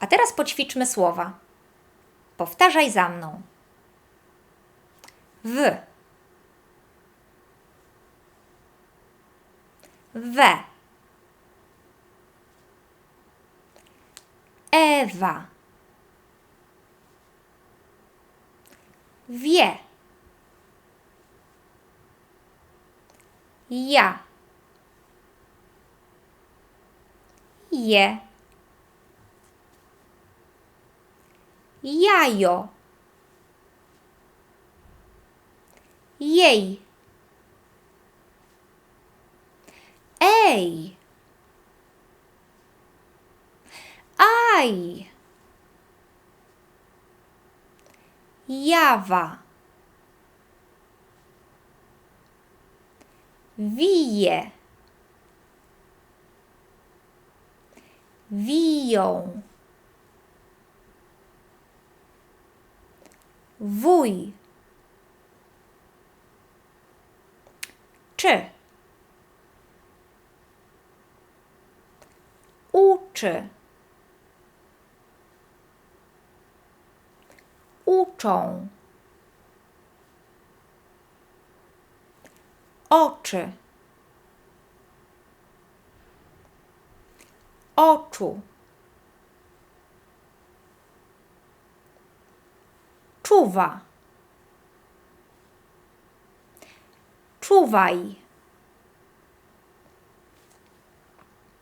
A teraz poćwiczmy słowa. Powtarzaj za mną. W. We. Ewa. Wie. Ja. Je. Jajo. Jej. Ej. Aj. Jawa. Wije. Wiją. Wuj. Czy. Uczy. Uczą. Oczy. Oczu. Czuwa. Czuwaj.